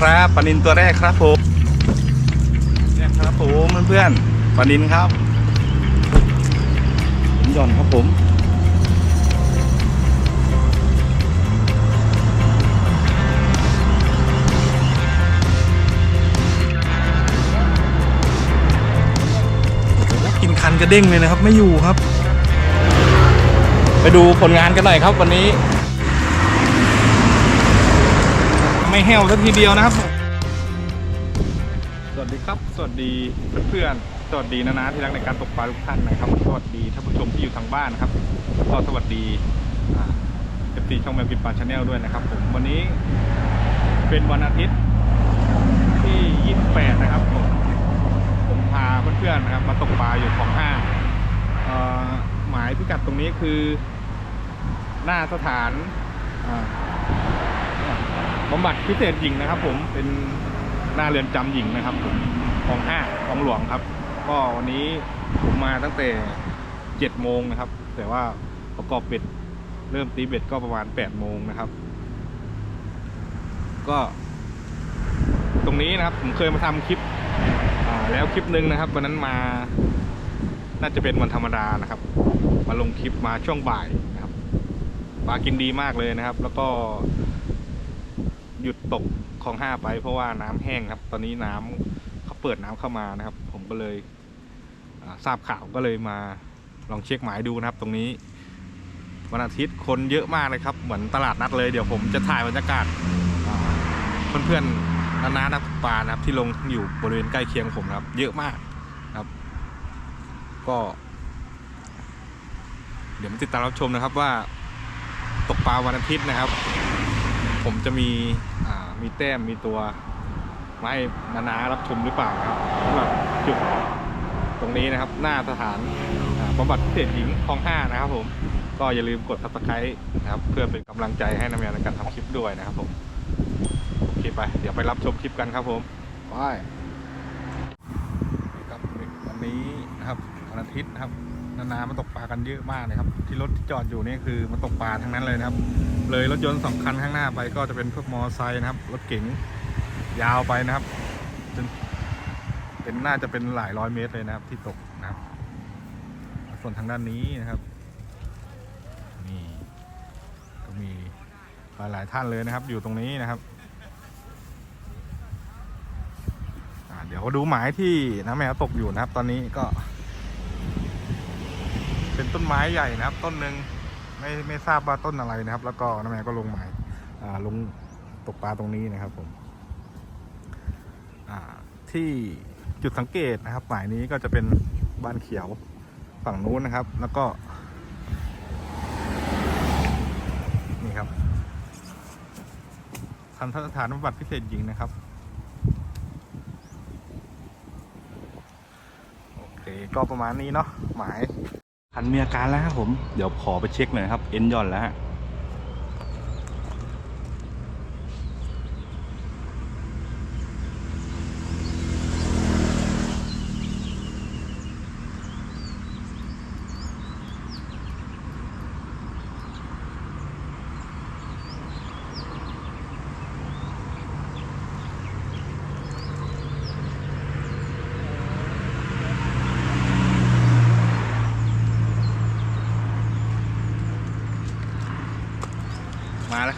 ครับปลานินตัวแรกครับผมเนี่ยครับผมเพื่อนๆปลานินครับหินหย่อนครับผมกินคันกระเด้งเลยนะครับ ไม่อยู่ครับ ไปดูผลงานกันหน่อยครับวันนี้ ไม่แห้วสักทีเดียวนะครับ สวัสดีครับ สวัสดีเพื่อนๆสวัสดีนะนะที่รักในการตกปลาทุกท่านนะครับ สวัสดีท่านผู้ชมที่อยู่ทางบ้านนะครับก็สวัสดีเอฟซีช่องแมวกินปลาชาแนลด้วยนะครับผมวันนี้เป็นวันอาทิตย์ที่ 28 นะครับผมผมพาเพื่อนๆนะครับมาตกปลาอยู่ของห้าหมายพิกัดตรงนี้คือ หน้าสถานอ่า บำบัดพิเศษหญิงนะครับ ผมเป็นหน้าเรือนจำหญิงนะครับผมของห้าของหลวงครับ ก็วันนี้ผมมาตั้งแต่เจ็ดโมงนะครับ แต่ว่าประกอบเบ็ดเริ่มตีเบ็ดก็ประมาณแปดโมงนะครับ ก็ ตรงนี้นะครับ ผมเคยมาทำคลิปแล้วคลิปหนึ่งนะครับวันนั้นมาน่าจะเป็นวันธรรมดานะครับ มาลงคลิปมาช่วงบ่ายนะครับปลากินดีมากเลยนะครับ แล้วก็ หยุดตกคลองห้าไป เพราะว่าน้ำแห้งครับ ตอนนี้น้ำเขาเปิดน้ำเข้ามานะครับ ผมก็เลยทราบข่าวก็เลยมาลองเช็คหมายดูนะครับ ตรงนี้วันอาทิตย์คนเยอะมากเลยครับ เหมือนตลาดนัดเลยเดี๋ยวผมจะถ่ายบรรยากาศเพื่อนๆนานานักตกปลานะครับ ที่ลงอยู่บริเวณใกล้เคียงผมนะครับ เยอะมากครับ ก็ เดี๋ยวมาติดตามรับชมนะครับว่า ตกปลาวันอาทิตย์นะครับ ผมจะมี มีแต้มมีตัวมาให้นานารับชมหรือเปล่าครับสำหรับจุดตรงนี้นะครับ หน้าสถานบำบัดพิเศษหญิงคลองห้านะครับผมก็อย่าลืมกด subscribe นะครับ เพื่อเป็นกำลังใจให้นาแมวในการทำคลิปด้วยนะครับผมโอเคไป เดี๋ยวไปรับชมคลิปกันครับผมไปครับวันนี้นะครับวันอาทิตย์นะครับ นานามาตกปลากันเยอะมากเลยครับ ที่รถที่จอดอยู่นี่คือมาตกปลาทั้งนั้นเลยนะครับ เลยรถยนต์สองคันข้างหน้าไปก็จะเป็นพวกมอไซค์นะครับ รถเก๋งยาวไปนะครับจนเป็นน่าจะเป็นหลายร้อยเมตรเลยนะครับที่ตกนะครับ ส่วนทางด้านนี้นะครับนี่ก็มีหลายหลายท่านเลยนะครับ อยู่ตรงนี้นะครับเดี๋ยวดูหมายที่น้าแมวตกอยู่นะครับ ตอนนี้ก็ เป็นต้นไม้ใหญ่นะครับ ต้นหนึ่งไม่ไม่ทราบว่าต้นอะไรนะครับ แล้วก็น้าแมวก็ลงหมายอ่าลงตกปลาตรงนี้นะครับผมอ่าที่จุดสังเกตนะครับหมายนี้ก็จะเป็นบ้านเขียวฝั่งนู้นนะครับ แล้วก็ นี่ครับทันทสถานบำบัดพิเศษหญิงนะครับโอเคก็ประมาณนี้เนาะหมาย คันมีอาการแล้วครับผม เดี๋ยวขอไปเช็คหน่อยครับ เอ็นย่อนแล้วฮะ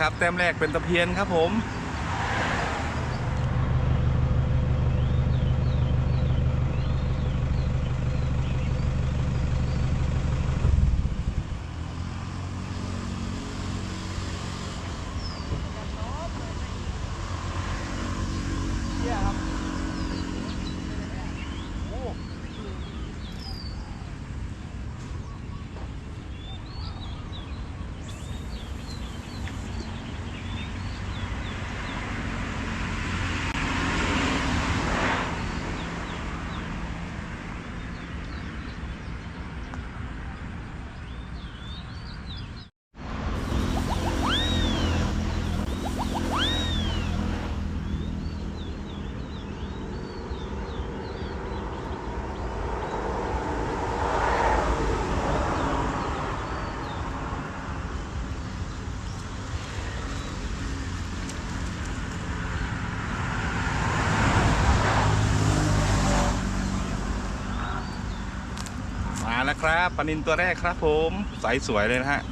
ครับ แต้มแรกเป็นตะเพียนครับผม แล้วครับปลานินตัวแรกครับผมใสสวยเลยนะฮะ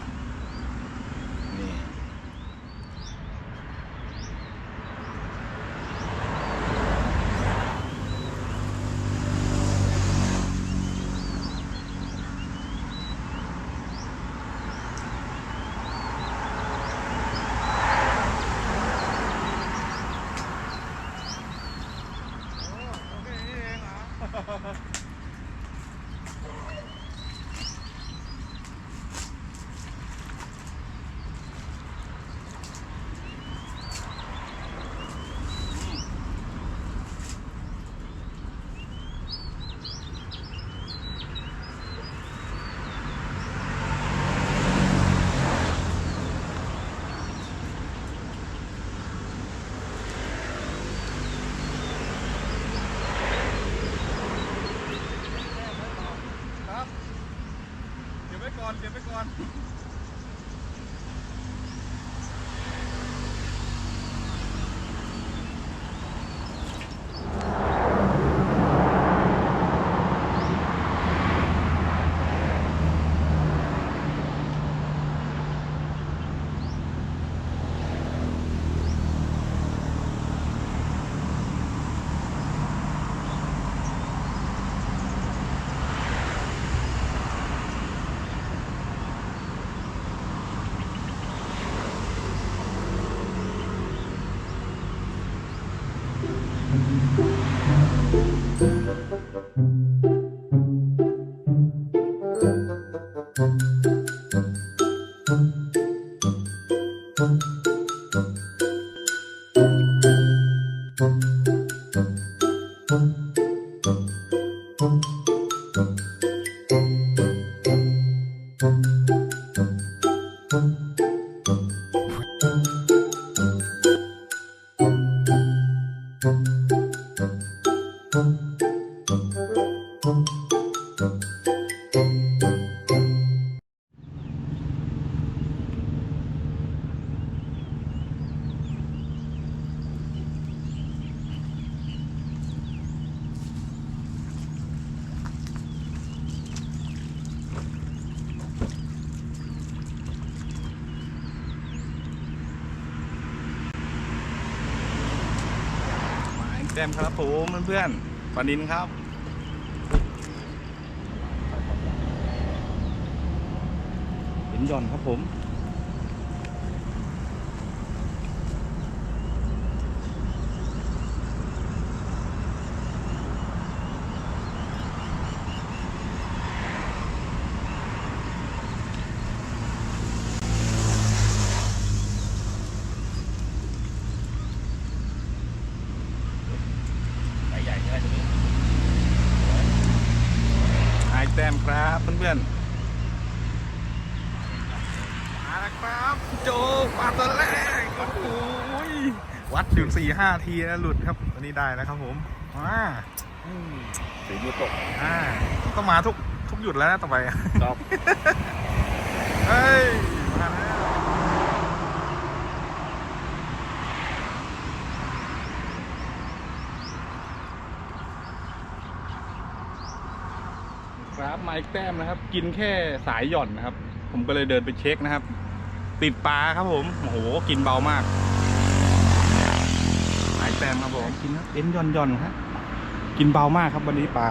ครับผมเพื่อนๆปานินครับเห็นย่อนครับผม ใหญ่ใหญ่ใช่ไหมตรงนี้ หายแต้มครับเพื่อนๆ มาแล้วครับโจปลาตัวแรกโอ้โหยวัดอยู่สี่ห้าทีนะหลุดครับอันนี้ได้แล้วครับผมอ่าสีมือตกอ่าต้องมาทุกทุกหยุดแล้วนะต่อไปอะครับเฮ้ยมาแล้วครับไมค์แต้มนะครับ กินแค่สายหย่อนนะครับ ผมก็เลยเดินไปเช็คนะครับ ติดปลาครับผม โอ้โห กินเบามากไมค์แต้มครับผม กินเอ็นย่อนย่อนครับ กินเบามากครับวันนี้ปลา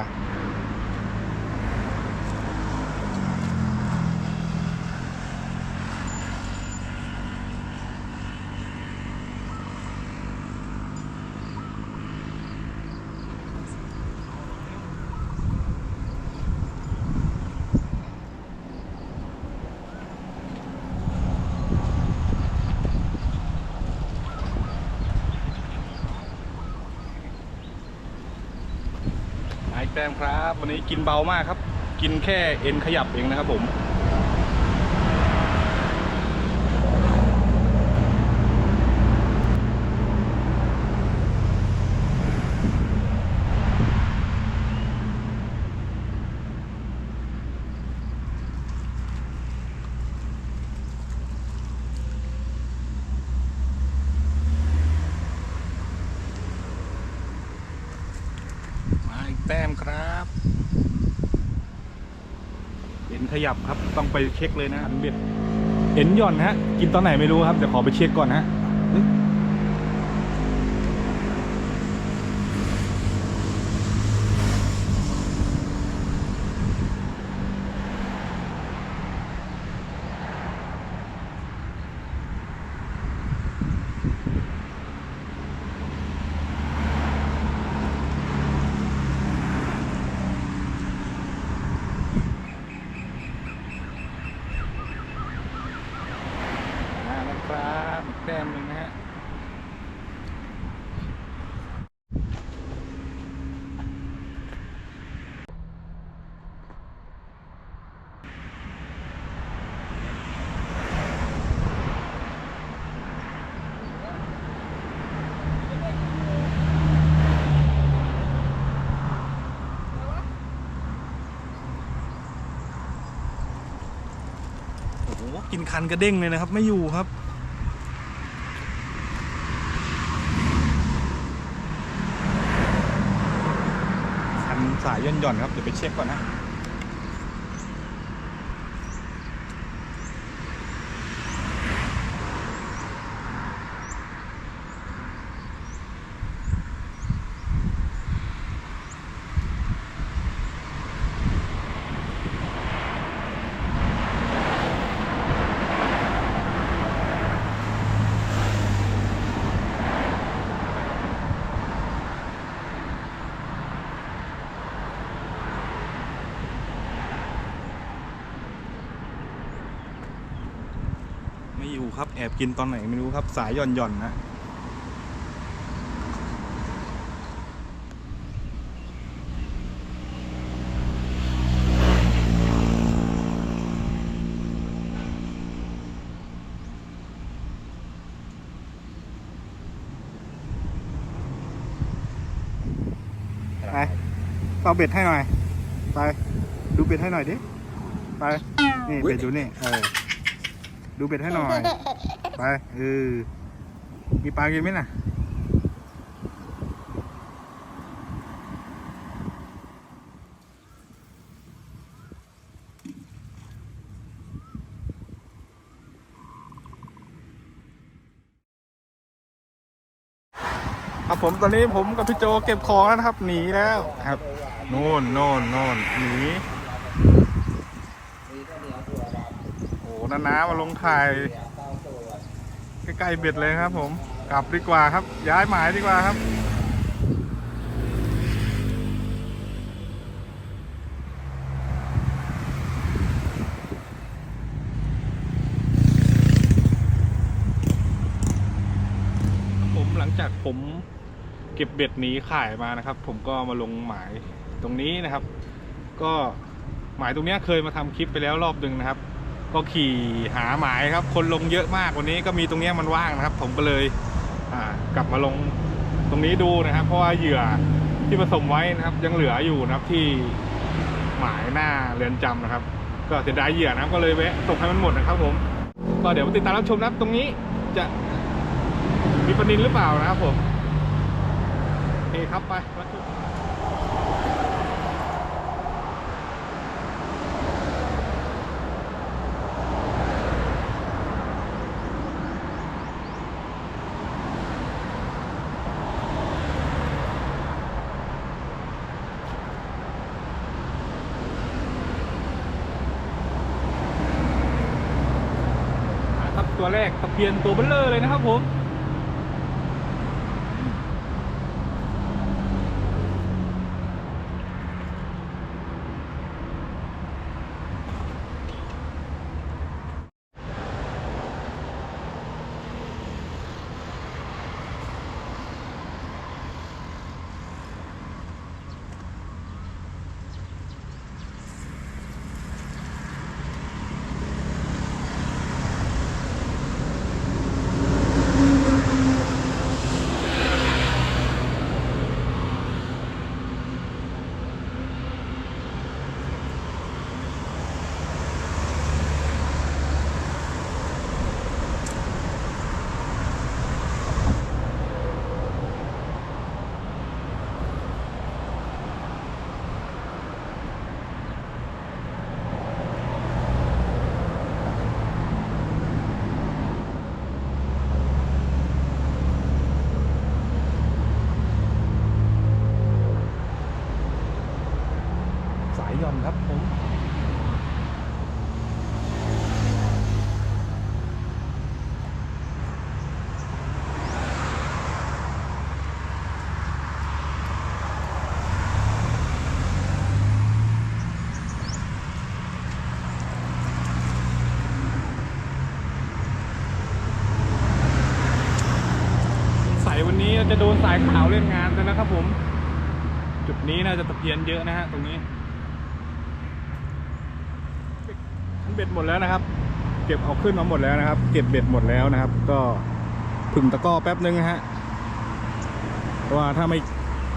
ไม้ แต้มครับ วันนี้กินเบามากครับ กินแค่เอ็นขยับเองนะครับผม มาอีกแต้มครับ ข ยับครับต้องไปเช็คเลยนะคันเบ็ดเอ็นหย่อนฮะ กินตอนไหนไม่รู้ครับเดี๋ยวขอไปเช็คก่อนฮะเฮ้ยมาแล้วครับอีกแต้มหนึ่งนะฮะ โอ้โห กิน คันกระเด้งเลยนะครับ ไม่อยู่ครับ คันสายย่อนหย่อนๆครับ เดี๋ยวไปเช็คก่อนนะ ครับ แอบกินตอนไหนไม่รู้ครับ สายหย่อนหย่อนนะไปเอาเบ็ดให้หน่อย ไป ดูเบ็ดให้หน่อยดิ ไป นี่เบ็ดอยู่นี่ เออ ดูเบ็ดให้หน่อย ไปเออมีปลากินไหมน่ะ ครับผมตอนนี้ผมกับพี่โจเก็บของแล้วนะครับ หนีแล้วครับ โน่นโน่นโน่นหนีโอ้ นานามาลงถ่ายใกล้ๆเบ็ดเลยครับผมกลับดีกว่าครับ ย้ายหมายดีกว่าครับผมหลังจากผมเก็บเบ็ดหนีขายมานะครับ ผมก็มาลงหมายตรงนี้นะครับ ก็หมายตรงนี้เคยมาทำคลิปไปแล้วรอบหนึ่งนะครับ ก็ขี่หาหมายครับ คนลงเยอะมากวันนี้ก็มีตรงนี้มันว่างนะครับ ผมก็เลยกลับมาลงตรงนี้ดูนะครับ เพราะว่าเหยื่อที่ผสมไว้นะครับ ยังเหลืออยู่นะครับที่หมายหน้าเรือนจำนะครับ ก็เสียดายเหยื่อนะก็เลยแวะตกให้มันหมดนะครับ ผม ก็เดี๋ยวมาติดตามรับชมนะครับ ตรงนี้จะมีประเด็นหรือเปล่านะครับผมโอเคครับไป ตัวแรกตะเพียนตัวเบลเลอร์เลยนะครับผม ค ยววันนี้เรา จะโดนสายขาวเล่นงานกันนะครับผม จุดนี้น่าจะตะเพียนเยอะนะฮะตรงนี้เบ็ดหมดแล้วนะครับ เก็บเอาขึ้นมาหมดแล้วนะครับ เก็บเบ็ดหมดแล้วนะครับ ก็ผึ่งตะก้อแป๊บนึงนะฮะเพราะว่าถ้าไม่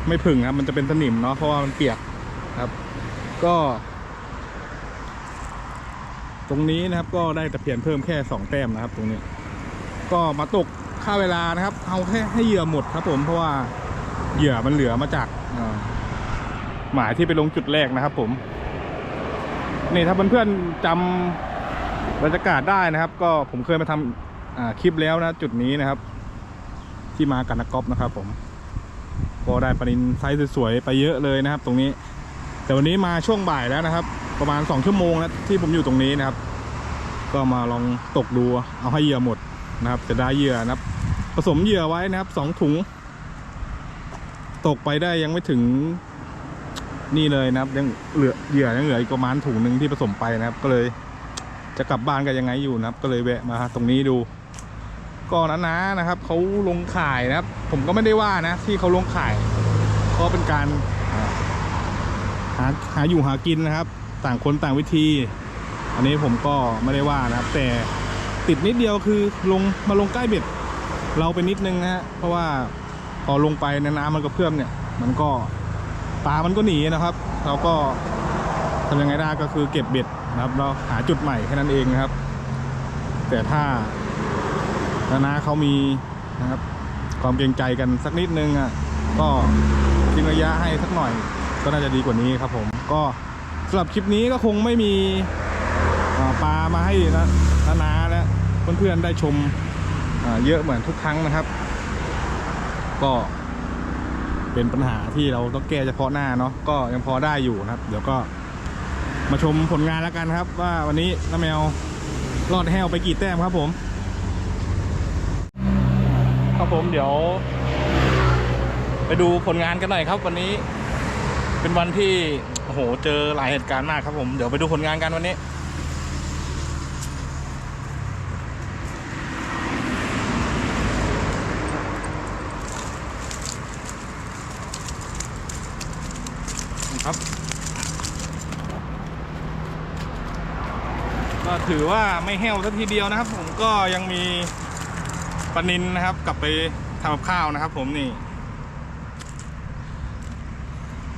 ไม่ผึ่งครับ มันจะเป็นสนิมเนาะเพราะว่ามันเปียกครับ ก็ ตรงนี้นะครับก็ได้ตะเพียนเพิ่มแค่สองแต้มนะครับ ตรงนี้ ก็มาตก ค่าเวลานะครับ เอาแค่ให้เหยื่อหมดครับ ผมเพราะว่าเหยื่อมันเหลือมาจากหมายที่ไปลงจุดแรกนะครับ ผมนี่ถ้าเพื่อนๆจำบรรยากาศได้นะครับ ก็ผมเคยมาทำคลิปแล้วนะ จุดนี้นะครับ ที่มากันนักกอล์ฟนะครับ ผม ก็ได้ปลานินไซส์สวยๆไปเยอะเลยนะครับ ตรงนี้ แต่วันนี้มาช่วงบ่ายแล้วนะครับ ประมาณสองชั่วโมงแล้วที่ผมอยู่ตรงนี้นะครับ ก็มาลองตกดูเอาให้เหยื่อหมดนะครับจะได้เหยื่อนะครับ ผสมเหยื่อไว้นะครับสองถุง ตกไปได้ยังไม่ถึงนี่เลยนะครับ ยังเหลือเหยื่อยังเหลืออีกประมาณถุงหนึ่งที่ผสมไปนะครับ ก็เลยจะกลับบ้านกันยังไงอยู่นะครับ ก็เลยแวะมาตรงนี้ดูก็นะนะนะครับเขาลงข่ายนะครับ ผมก็ไม่ได้ว่านะ ที่เขาลงข่ายก็เป็นการหาหาอยู่หากินนะครับ ต่างคนต่างวิธี อันนี้ผมก็ไม่ได้ว่านะครับ แต่ติดนิดเดียวคือลงมาลงใกล้เบ็ด เราไปนิดนึงนะฮะเพราะว่าพอลงไปในน้ำมันก็เพื่อมเนี่ย มันก็ปลามันก็หนีนะครับ เราก็ทำยังไงได้ก็คือเก็บเบ็ดนะครับ เราหาจุดใหม่แค่นั้นเองนะครับ แต่ถ้านานาเขามีนะครับ ความเกรงใจกันสักนิดนึงอะก็ทิ้งระยะให้สักหน่อย ก็น่าจะดีกว่านี้ครับผมก็สำหรับคลิปนี้ก็คงไม่มีปลามาให้นะนานาและเพื่อนๆได้ชม เยอะเหมือนทุกครั้งนะครับ ก็เป็นปัญหาที่เราต้องแก้เฉพาะหน้าเนาะก็ยังพอได้อยู่นะครับ เดี๋ยวก็มาชมผลงานแล้วกันครับ ว่าวันนี้น้าแมวรอดแหวไปกี่แต้มครับผมครับผมเดี๋ยว ไปดูผลงานกันหน่อยครับ วันนี้เป็นวันที่โอ้โหเจอหลายเหตุการณ์มากครับผมเดี๋ยวไปดูผลงานกันวันนี้ ถือว่าไม่แห้วสักทีเดียวนะครับ ผมก็ยังมีปลานินนะครับ กลับไปทำกับข้าวนะครับ ผมนี่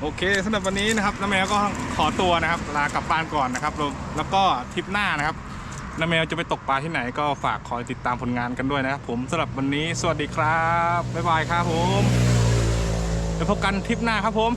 โอเคสำหรับวันนี้นะครับน้าแมวก็ขอตัวนะครับ ลากลับบ้านก่อนนะครับแล้วแล้วก็ทริปหน้านะครับน้าแมวจะไปตกปลาที่ไหนก็ฝากคอยติดตามผลงานกันด้วยนะครับ ผมสำหรับวันนี้สวัสดีครับบ๊ายบายครับผมไปพบกันทริปหน้าครับผม